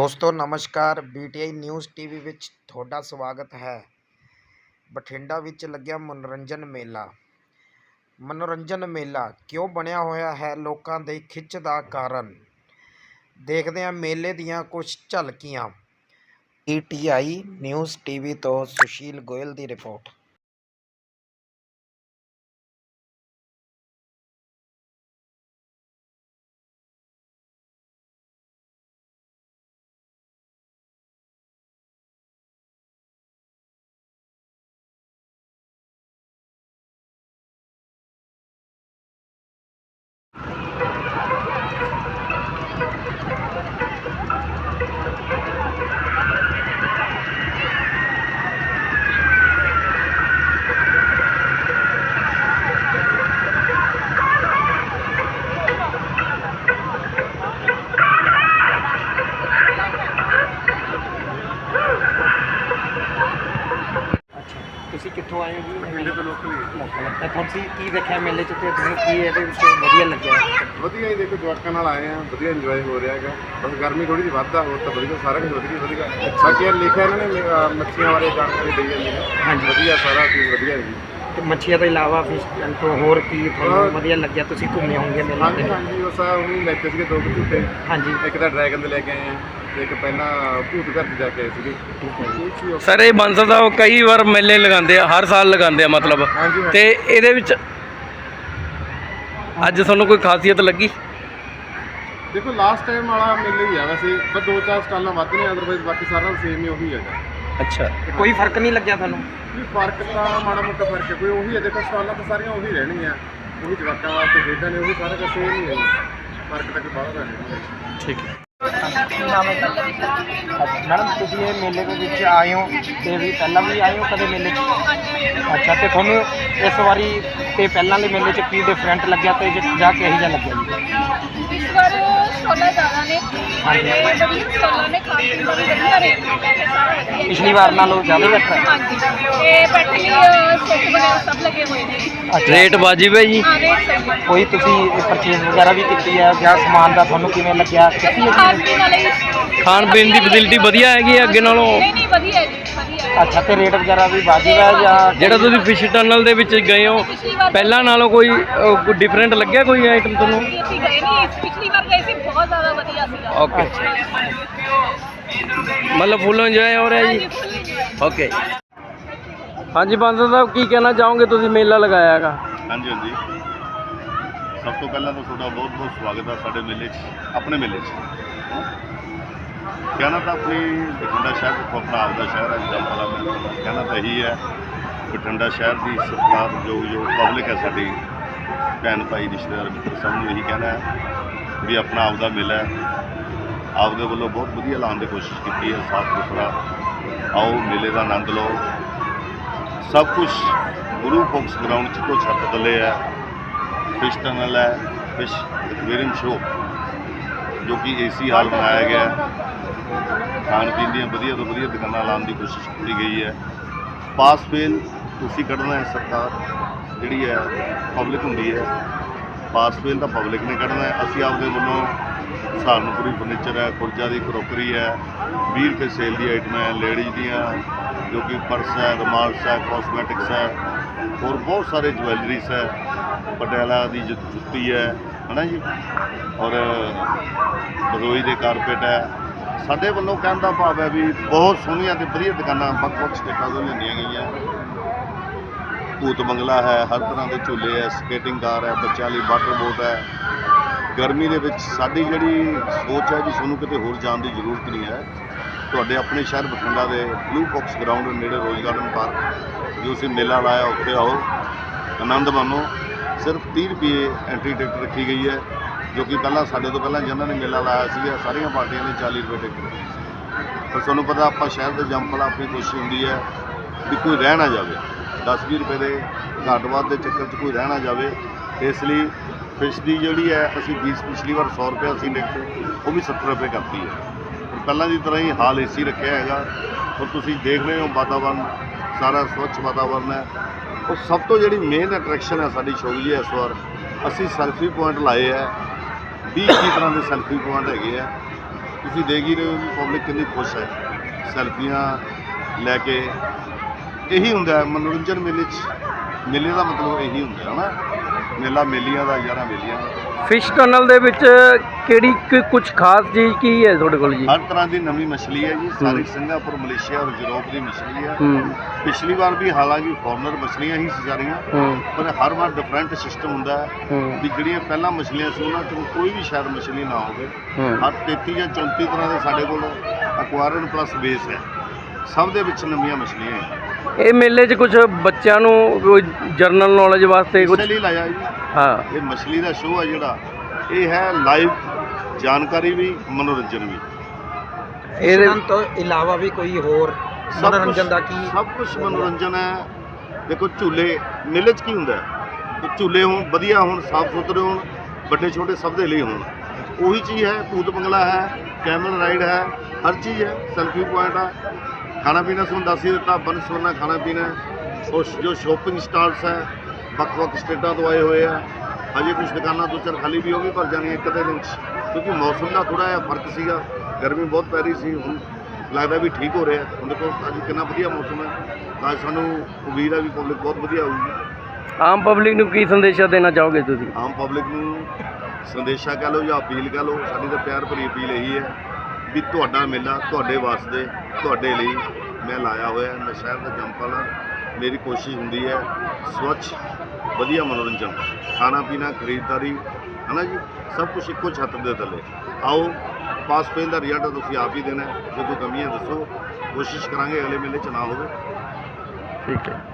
ਦੋਸਤੋ, ਨਮਸਕਾਰ। ਬੀਟੀਆਈ news TV ਵਿੱਚ ਤੁਹਾਡਾ ਸਵਾਗਤ ਹੈ। ਬਠਿੰਡਾ ਵਿੱਚ ਲੱਗਿਆ ਮਨੋਰੰਜਨ ਮੇਲਾ। ਮਨੋਰੰਜਨ ਮੇਲਾ ਕਿਉਂ ਬਣਿਆ ਹੋਇਆ ਹੈ? ਲੋਕਾਂ ਦੇ ਖਿੱਚ ਦਾ ਕਾਰਨ। ਦੇਖਦੇ ਹਾਂ ਮੇਲੇ ਦੀਆਂ ਕੁਝ ਝਲਕੀਆਂ। ਪੀਟੀਆਈ ਨਿਊਜ਼ ਟੀਵੀ ਤੋਂ ਸੁਸ਼ੀਲ ਗੋਇਲ ਦੀ ਰਿਪੋਰਟ। ਤੁਸੀਂ ਕਿੱਥੋਂ ਆਏ ਹੋ ਜੀ? ਮੇਲੇ ਤੋਂ ਲੋਕਲ ਹੀ ਤਾਂ ਤੁਸੀਂ ਕੀ ਦੇਖਿਆ ਮੇਲੇ 'ਚ ਤੇ ਤੁਹਾਨੂੰ ਕੀ ਇਹਦੇ ਵਿੱਚ ਵਧੀਆ ਲੱਗਿਆ? ਵਧੀਆ ਹੀ ਦੇਖੋ ਜਵਾਕਾਂ ਨਾਲ ਆਏ ਆ ਵਧੀਆ ਇੰਜੋਏ ਹੋ ਰਿਹਾ ਹੈਗਾ। ਬਸ ਗਰਮੀ ਥੋੜੀ ਜਿਹੀ ਵੱਧਦਾ ਹੋਰ ਤਾਂ ਵਧੀਆ ਸਾਰਾ ਕੁਝ ਵਧੀਆ ਵਧੀਆ। ਬਾਕੀ ਇਹ ਲਿਖਿਆ ਇਹਨਾਂ ਨੇ ਅਹ, ਮੱਛੀਆਂ ਬਾਰੇ ਜਾਣਕਾਰੀ ਦੇਈ ਜਾਂਦੀ ਹੈ। ਹਾਂਜੀ। ਵਧੀਆ ਸਾਰਾ ਚੀਜ਼ ਵਧੀਆ ਹੈ ਜੀ। ਤੇ ਮੱਛੀਆਂ ਤੋਂ ਇਲਾਵਾ ਫਿਸ਼ ਤੋਂ ਹੋਰ ਕੀ ਤੁਹਾਨੂੰ। ਵਧੀਆ ਲੱਗਿਆ? ਤੁਸੀਂ ਘੁੰਮੇ ਹੋਵੋਗੇ ਮੇਲੇ ਹਾਂਜੀ ਤੇ? ਹਾਂਜੀ ਉਹ ਸਾ ਉਹਨੂੰ ਲੈ ਕੇ ਸੀਗੇ ਦੋ ਕੁ ਝੂਟੇ। ਹਾਂਜੀ। ਇੱਕ ਤਾਂ ਡਰੈਗਨ ਦੇ ਲੈ ਕੇ ਆਏ ਆ ਇੱਕ ਪਹਿਲਾਂ ਭੂਤ ਘਰ ਜਾ ਕੇ ਆਏ ਸੀਗੇ। ਸਰ ਇਹ ਬਾਂਸਲ ਦਾ ਕਈ ਵਾਰ ਮੇਲੇ ਲਗਾਉਂਦੇ ਆ ਹਰ ਸਾਲ ਲਗਾਉਂਦੇ ਆ ਮਤਲਬ। ਹਾਂਜੀ ਹਾਂਜੀ। ਤੇ ਇਹਦੇ ਵਿੱਚ ਅੱਜ ਤੁਹਾਨੂੰ ਕੋਈ ਖਾਸੀਅਤ ਲੱਗੀ? ਦੇਖੋ ਲਾਸਟ ਟਾਈਮ ਵਾਲਾ ਮੇਲੇ ਹੀ ਆ ਵੈਸੇ ਪਰ ਦੋ ਚਾਰ ਸਟਾਲਾਂ ਵੱਧ ਨੇ ਅਦਰਵਾਈਜ਼ ਬਾਕੀ ਸਾਰਾ ਸੇਮ ਹੀ ਉਹੀ ਹੈਗਾ। ਅੱਛਾ। ਕੋਈ ਫ਼ਰਕ ਨਹੀਂ ਲੱਗਿਆ ਤੁਹਾਨੂੰ? ਵੀ ਫ਼ਰਕ ਤਾਂ ਮਾੜਾ ਮੋਟਾ ਫ਼ਰਕ ਹੈ ਕੋਈ ਉਹੀ ਹੈ ਦੇਖੋ ਸਟਾਲਾਂ ਤਾਂ ਸਾਰੀਆਂ ਉਹੀ ਰਹਿਣਗੀਆਂ। ਉਹੀ ਜਵਾਕਾਂ ਵਾਸਤੇ ਖੇਡਾਂ ਨੇ ਉਹੀ ਸਾਰਾ ਕੁਝ ਸੇਮ ਹੀ ਹੈ। ਫ਼ਰਕ ਤਾਂ ਕੋਈ ਬਾਹਰ ਨਹੀਂ ਹੈ। ਠੀਕ ਹੈ। ਮੈਡਮ ਤੁਸੀਂ ਇਹ ਮੇਲੇ ਦੇ ਵਿੱਚ ਆਏ ਹੋ ਤੇ ਵੀ ਪਹਿਲਾਂ ਵੀ ਆਏ ਹੋ ਕਦੇ ਮੇਲੇ 'ਚ ਅੱਛਾ ਤੇ ਤੁਹਾਨੂੰ ਇਸ ਵਾਰੀ ਤੇ ਪਹਿਲਾਂ ਵਾਲੇ ਮੇਲੇ 'ਚ ਕੀ ਡਿਫਰੈਂਟ ਲੱਗਿਆ ਤੇ ਜ- ਜਾਂ ਕਿਹੋ ਜਿਹਾ ਲੱਗਿਆ ਜੀ ਇਸ ਵਾਰ ਸਟਾਲਾਂ ਜ਼ਿਆਦਾ ਨੇ ਹਾਂਜੀ। ਵਧੀਆ ਸਟਾਲਾਂ ਨੇ ਖਾਣ ਪੀਣ ਦਾ ਵੀ ਵਧੀਆ ਰੇਟ ਪਿਛਲੀ ਵਾਰ ਨਾਲੋਂ ਜ਼ਿਆਦਾ better ਹੈ? ਹਾਂਜੀ ਤੇ ਬੈਠੇ ਸੋਫੇ ਵਗੈਰਾ ਸਭ ਲੱਗੇ ਹੋਏ ਨੇ ਅੱਛਾ। ਰੇਟ ਵਾਜਿਬ ਹੈ ਜੀ। ਹਾਂ ਰੇਟ ਸਹੀ ਹੈ ਕੋਈ ਤੁਸੀਂ ਪਰਚੇਜ਼ ਵਗੈਰਾ ਵੀ ਕੀਤੀ ਹੈ ਜਾਂ ਸਮਾਨ ਦਾ ਤੁਹਾਨੂੰ ਕਿਵੇਂ ਲੱਗਿਆ? ਹੈ ਖਾਣ? ਪੀਣ ਵਾਲੇ ਹੀ- ਖਾਣ ਪੀਣ ਦੀ ਫੈਸਿਲਿਟੀ ਵਧੀਆ ਹੈਗੀ ਹੈ ਅੱਗੇ ਨਾਲੋਂ? ਨਹੀਂ ਨਹੀਂ ਵਧੀਆ ਹੈ ਜੀ ਵਧੀਆ। ਹੈ। ਅੱਛਾ ਤੇ ਰੇਟ ਵਗੈਰਾ ਵੀ ਵਾਜਿਬ ਹੈ ਜਾਂ ਜਿਹੜਾ ਤੁਸੀਂ ਫਿਸ਼ ਟਨਲ ਦੇ ਵਿੱਚ ਗਏ ਹੋ ਪਹਿਲਾਂ ਨਾਲੋਂ ਕੋਈ ਡਿਫਰੈਂਟ ਲੱਗਿਆ ਕੋਈ ਆਈਟਮ ਤੁਹਾਨੂੰ? ਨਹੀਂ, ਅਸੀਂ ਗਏ ਨਹੀਂ। ਪਿਛਲੀ ਵਾਰ ਗਏ ਸੀ ਬਹੁਤ ਜ਼ਿਆਦਾ ਵਧੀਆ ਸੀਗਾ। ਓਕੇ ਮਤਲਬ ਫੁੱਲ ਇੰਜੋਏ ਹੋ ਰਿਹਾ ਹਾਂਜੀ ਜੀ full enjoy। ਓਕੇ ਹਾਂਜੀ ਬਾਂਸਲ ਸਾਹਿਬ ਕੀ ਕਹਿਣਾ ਚਾਹੋਗੇ? ਤੁਸੀਂ ਮੇਲਾ ਲਗਾਇਆ ਹੈਗਾ ਹਾਂਜੀ ਹਾਂਜੀ। ਸਭ ਤੋਂ ਪਹਿਲਾਂ ਤਾਂ ਤੁਹਾਡਾ ਬਹੁਤ ਬਹੁਤ ਸਵਾਗਤ ਹੈ ਸਾਡੇ ਮੇਲੇ 'ਚ, ਆਪਣੇ ਮੇਲੇ 'ਚ। ਕਹਿਣਾ ਤਾਂ ਆਪਣੀ ਬਠਿੰਡਾ ਸ਼ਹਿਰ ਦੇਖੋ, ਆਪਣਾ ਆਪਦਾ ਸ਼ਹਿਰ ਹੈ। ਜੰਮਪਲਾ ਕਹਿਣਾ ਤਾਂ ਇਹੀ ਹੈ, ਬਠਿੰਡਾ ਸ਼ਹਿਰ ਦੀ ਸਰਕਾਰ ਜੋ ਜੋ ਪਬਲਿਕ ਹੈ ਸਾਡੀ, ਭੈਣ ਭਾਈ, ਰਿਸ਼ਤੇਦਾਰ, ਮਿੱਤਰ, ਸਭ ਨੂੰ ਇਹੀ ਕਹਿਣਾ ਹੈ ਵੀ ਆਪਣਾ ਆਪਦਾ ਮੇਲਾ ਹੈ। ਆਪਦੇ ਵੱਲੋਂ ਬਹੁਤ ਵਧੀਆ ਲਾਉਣ ਦੀ ਕੋਸ਼ਿਸ਼ ਕੀਤੀ ਹੈ ਸਾਫ਼ ਸੁਥਰਾ ਆਓ, ਮੇਲੇ ਦਾ ਆਨੰਦ ਲਓ। ਸਭ ਕੁਝ ਗੁਰੂ ਫੋਕਸ ਗਰਾਊਂਡ 'ਚ ਕੋ ਛੱਤ ਥੱਲੇ ਹੈ ਫਿਸ਼ ਟਨਲ ਹੈ ਫਿਸ਼ ਐਕਵੇਰੀਅਮ ਸ਼ੋ ਜੋ ਕਿ ਏਸੀ ਹਾਲ ਬਣਾਇਆ ਗਿਆ ਹੈ। ਖਾਣ ਪੀਣ ਦੀਆਂ ਵਧੀਆ ਤੋਂ ਵਧੀਆ ਦੁਕਾਨਾਂ ਲਾਉਣ ਦੀ ਕੋਸ਼ਿਸ਼ ਕੀਤੀ ਗਈ ਹੈ। ਪਾਸ ਫੇਲ ਤੁਸੀਂ ਕੱਢਣਾ ਹੈ ਸਰਕਾਰ, ਜਿਹੜੀ ਹੈ ਪਬਲਿਕ ਹੁੰਦੀ ਹੈ। ਪਾਸ ਫੇਲ ਤਾਂ ਪਬਲਿਕ ਨੇ ਕੱਢਣਾ ਹੈ। ਅਸੀਂ ਆਪਦੇ ਵੱਲੋਂ ਸਹਾਰਨਪੁਰੀ ਫਰਨੀਚਰ ਹੈ ਕੁਰਜਾ ਦੀ ਕਰੋਕਰੀ ਹੈ 20 ਰੁਪਏ ਸੇਲ ਦੀ ਆਈਟਮਾਂ ਹੈ ਲੇਡੀਜ਼ ਦੀਆਂ ਜੋ ਕਿ ਪਰਸ ਹੈ, ਰਮਾਲਸ ਹੈ ਕਾਸਮੈਟਿਕਸ ਹੈ, ਹੋਰ ਬਹੁਤ ਸਾਰੇ ਜਵੈਲਰੀਜ਼ ਹੈ, ਪਟਿਆਲਾ ਦੀ ਜੁੱਤੀ ਹੈ, ਹਨਾ ਜੀ? ਔਰ ਬਰੋਈ ਦੇ ਕਾਰਪੇਟ ਹੈ। ਸਾਡੇ ਵੱਲੋਂ ਕਹਿਣ ਦਾ ਭਾਵ ਹੈ ਵੀ ਬਹੁਤ ਸੋਹਣੀਆਂ ਤੇ ਵਧੀਆ ਦੁਕਾਨਾਂ ਵੱਖ-ਵੱਖ ਸਟੇਟਾਂ ਤੋਂ ਲੈਂਦੀਆਂ ਗਈਆਂ। ਭੂਤ ਬੰਗਲਾ ਹੈ, ਹਰ ਤਰ੍ਹਾਂ ਦੇ ਝੂਲੇ ਹੈ ਸਕੇਟਿੰਗ ਕਾਰ ਹੈ, ਬੱਚਿਆਂ ਲਈ ਵਾਟਰ ਬੋਟ ਹੈ। ਗਰਮੀ ਦੇ ਵਿੱਚ ਸਾਡੀ ਜਿਹੜੀ ਸੋਚ ਹੈ ਵੀ ਸਾਨੂੰ ਕਿਤੇ ਹੋਰ ਜਾਣ ਦੀ ਜ਼ਰੂਰਤ ਨਹੀਂ ਹੈ। ਤੁਹਾਡੇ ਆਪਣੇ ਸ਼ਹਿਰ ਬਠਿੰਡਾ ਦੇ ਬਲੂ ਫੌਕਸ ਗਰਾਊਂਡ ਨੇੜੇ ਰੋਜ਼ ਗਾਰਡਨ ਪਾਰਕ ਜੋ ਤੁਸੀਂ ਮੇਲਾ ਲਾਇਆ, ਉੱਥੇ ਆਓ। ਆਨੰਦ ਮਾਣੋ। ਸਿਰਫ 30 ਰੁਪਏ ਐਂਟਰੀ ਟਿਕਟ ਰੱਖੀ ਗਈ ਹੈ, ਜੋ ਕਿ ਪਹਿਲਾਂ ਸਾਡੇ ਤੋਂ ਪਹਿਲਾਂ ਜਿਨ੍ਹਾਂ ਨੇ ਮੇਲਾ ਲਾਇਆ ਸੀਗਾ, ਸਾਰੀਆਂ ਪਾਰਟੀਆਂ ਨੇ 40 ਰੁਪਏ ਟਿਕਟ ਰੱਖੀ ਸੀ। ਪਰ ਤੁਹਾਨੂੰ ਪਤਾ, ਆਪਾਂ ਸ਼ਹਿਰ ਦੇ ਜੰਪਲ ਆਪਣੀ ਕੋਸ਼ਿਸ਼ ਹੁੰਦੀ ਹੈ ਵੀ ਕੋਈ ਰਹਿ ਨਾ ਜਾਵੇ। 10-20 ਰੁਪਏ ਦੇ ਘੱਟ ਵੱਧ ਦੇ ਚੱਕਰ 'ਚ ਕੋਈ ਰਹਿ ਨਾ ਜਾਵੇ। ਇਸ ਲਈ ਫਿਸ਼ ਦੀ ਜਿਹੜੀ ਹੈ, ਅਸੀਂ ਫੀਸ ਪਿਛਲੀ ਵਾਰ 100 ਰੁਪਏ ਅਸੀਂ ਲਿਖਤੇ ਉਹ ਵੀ 70 ਰੁਪਏ ਕਰਤੀ ਹੈ। ਪਹਿਲਾਂ ਦੀ ਤਰ੍ਹਾਂ ਹੀ ਹਾਲ ਏਸੀ ਰੱਖਿਆ ਹੈਗਾ। ਔਰ ਤੁਸੀਂ ਦੇਖ ਰਹੇ ਹੋ ਵਾਤਾਵਰਨ, ਸਾਰਾ ਸਵੱਛ ਵਾਤਾਵਰਨ ਹੈ। ਔਰ ਸਭ ਤੋਂ ਜਿਹੜੀ ਮੇਨ ਅਟਰੈਕਸ਼ਨ ਹੈ ਸਾਡੀ ਸ਼ੋਅ ਦੀ ਇਸ ਵਾਰ, ਅਸੀਂ ਸੈਲਫੀ ਪੁਆਇੰਟ ਲਾਏ ਹੈ। 20 ਇੱਕੀ ਤਰ੍ਹਾਂ ਦੇ ਸੈਲਫੀ ਪੁਆਇੰਟ ਹੈਗੇ ਆ ਤੁਸੀਂ ਦੇਖ ਹੀ ਰਹੇ ਹੋ ਕਿ ਪਬਲਿਕ ਕਿੰਨੀ ਖੁਸ਼ ਹੈ। ਸੈਲਫੀਆਂ ਲੈ ਕੇ ਇਹੀ ਹੁੰਦਾ ਮਨੋਰੰਜਨ ਮੇਲੇ 'ਚ ਮੇਲੇ ਦਾ ਮਤਲਬ ਇਹੀ ਹੁੰਦਾ ਹੈ ਨਾ। ਮੇਲਾ ਮੇਲੀਆਂ ਦਾ ਯਾਰਾਂ ਮੇਲੀਆਂ ਦਾ। ਫਿਸ਼ ਟਨਲ ਦੇ ਵਿੱਚ ਕਿਹੜੀ ਕੁਝ ਖਾਸ ਚੀਜ਼ ਕੀ ਹੈ ਤੁਹਾਡੇ ਕੋਲ ਜੀ? ਹਰ ਤਰ੍ਹਾਂ ਦੀ ਨਵੀਂ ਮਛਲੀ ਹੈ ਜੀ। ਸਾਰੀ। ਸਿੰਗਾਪੁਰ ਮਲੇਸ਼ੀਆ ਔਰ ਯੂਰਪ ਦੀ ਮਛਲੀ ਹੈ। ਹੂੰ। ਪਿਛਲੀ ਵਾਰ ਵੀ ਹਾਲਾਂਕਿ ਫੋਰਨਰ ਮਛਲੀਆਂ ਹੀ ਸੀ ਸਾਰੀਆਂ। ਹੂੰ। ਪਰ ਹਰ ਵਾਰ ਡਿਫਰੈਂਟ ਸਿਸਟਮ ਹੁੰਦਾ ਹੈ ਹੂੰ। ਵੀ ਜਿਹੜੀਆਂ ਪਹਿਲਾਂ ਮਛਲੀਆਂ ਸੀ ਉਹਨਾਂ ਚੋਂ ਕੋਈ ਵੀ ਸ਼ਾਇਦ ਮਛਲੀ ਨਾ ਹੋਵੇ। ਹੂੰ। ਹਰ 33 ਜਾਂ 34 ਤਰ੍ਹਾਂ ਦੇ ਸਾਡੇ ਕੋਲ ਅਕਵਾਰੀਅਮ ਪਲੱਸ ਬੇਸ ਹੈ। ਸਭ ਦੇ ਵਿੱਚ ਨਵੀਆਂ ਮਛਲੀਆਂ ਹੈ। ਇਹ ਮੇਲੇ 'ਚ ਕੁਝ ਬੱਚਿਆਂ ਨੂੰ ਕੋਈ ਜਰਨਲ ਨੌਲੇਜ ਵਾਸਤੇ ਕੁਝ ਇਸੇ ਲਈ ਲਾਇਆ ਜੀ। ਹਾਂ। ਇਹ ਮਛਲੀ ਦਾ ਸ਼ੋਅ ਹੈ ਜਿਹੜਾ। ਇਹ ਹੈ ਲਾਈਵ ਜਾਣਕਾਰੀ ਵੀ ਮਨੋਰੰਜਨ ਵੀ। ਇਹਦੇ ਤੋਂ ਇਲਾਵਾ ਵੀ ਕੋਈ ਹੋਰ ਸਭ ਮਨੋਰੰਜਨ ਕੁਛ- ਦਾ ਕੀ ਸਭ ਕੁਝ ਮਨੋਰੰਜਨ ਹੈ। ਦੇਖੋ ਝੂਲੇ ਮੇਲੇ 'ਚ ਕੀ ਹੁੰਦਾ ਹੈ? ਕਿ ਝੂਲੇ ਹੋਣ ਵਧੀਆ ਹੋਣ ਸਾਫ਼ ਸੁਥਰੇ ਹੋਣ ਵੱਡੇ ਛੋਟੇ ਸਭ ਦੇ ਲਈ ਹੋਣ। ਉਹੀ ਚੀਜ਼ ਹੈ ਭੂਤ ਬੰਗਲਾ ਹੈ ਕੈਮਲ ਰਾਈਡ ਹੈ ਹਰ ਚੀਜ਼ ਹੈ ਸੈਲਫੀ ਪੁਆਇੰਟ ਹੈ ਖਾਣਾ ਪੀਣਾ ਤੁਹਾਨੂੰ ਦੱਸ ਹੀ ਦਿੱਤਾ ਬਨ ਸੋਨਾ ਖਾਣਾ ਪੀਣਾ ਹੈ। ਉਹ ਜੋ ਸ਼ੋਪਿੰਗ ਸਟਾਲਸ ਹੈ ਵੱਖ ਵੱਖ ਸਟੇਟਾਂ ਤੋਂ ਆਏ ਹੋਏ ਆ। ਅਜੇ ਕੁਝ ਦੁਕਾਨਾਂ ਦੋ ਚਾਰ ਖਾਲੀ ਵੀ ਉਹ ਵੀ ਭਰ ਜਾਣੀਆਂ ਇੱਕ ਅੱਧੇ ਦਿਨ ਕਿਉਂਕਿ ਮੌਸਮ ਦਾ ਥੋੜਾ ਜਿਹਾ ਫ਼ਰਕ ਸੀਗਾ ਗਰਮੀ ਬਹੁਤ ਪੈ ਰਹੀ ਸੀ ਹੁਣ ਲੱਗਦਾ ਵੀ ਠੀਕ ਹੋ ਰਿਹਾ ਹੁਣ ਦੇਖੋ ਅੱਜ ਕਿੰਨਾ ਵਧੀਆ ਮੌਸਮ ਹੈ। ਤਾਂ ਸਾਨੂੰ ਉਮੀਦ ਹੈ ਵੀ ਪਬਲਿਕ ਬਹੁਤ ਵਧੀਆ ਆਊਗੀ ਆਮ ਪਬਲਿਕ ਨੂੰ ਕੀ ਸੰਦੇਸ਼ਾ ਦੇਣਾ ਚਾਹੋਗੇ ਤੁਸੀਂ? ਆਮ ਪਬਲਿਕ ਨੂੰ ਸੰਦੇਸ਼ਾ ਕਹ ਲਓ ਜਾਂ ਅਪੀਲ ਕਹ ਲਓ ਸਾਡੀ ਤਾਂ ਪਿਆਰ ਭਰੀ ਅਪੀਲ ਇਹੀ ਹੈ। ਵੀ ਤੁਹਾਡਾ ਮੇਲਾ ਤੁਹਾਡੇ ਵਾਸਤੇ, ਤੁਹਾਡੇ ਲਈ ਮੈਂ ਲਾਇਆ ਹੋਇਆ ਮੈਂ ਸ਼ਹਿਰ ਦਾ ਜੰਪਲ ਹਾਂ। ਮੇਰੀ ਕੋਸ਼ਿਸ਼ ਹੁੰਦੀ ਹੈ ਸਵੱਛ, ਵਧੀਆ ਮਨੋਰੰਜਨ ਖਾਣਾ ਪੀਣਾ ਖਰੀਦਦਾਰੀ, ਹਨਾ ਜੀ? ਸਭ ਕੁਝ ਇੱਕੋ ਛੱਤ ਦੇ ਥੱਲੇ। ਆਓ, ਪਾਸ ਫੇਲ ਦਾ ਰਿਜ਼ਲਟ ਤੁਸੀਂ ਆਪ ਹੀ ਦੇਣਾ ਹੈ। ਜੇ ਕੋਈ ਕਮੀਆਂ ਦੱਸੋ। ਕੋਸ਼ਿਸ਼ ਕਰਾਂਗੇ ਅਗਲੇ ਮੇਲੇ ਚ ਨਾ ਹੋਵੇ। ਠੀਕ ਹੈ।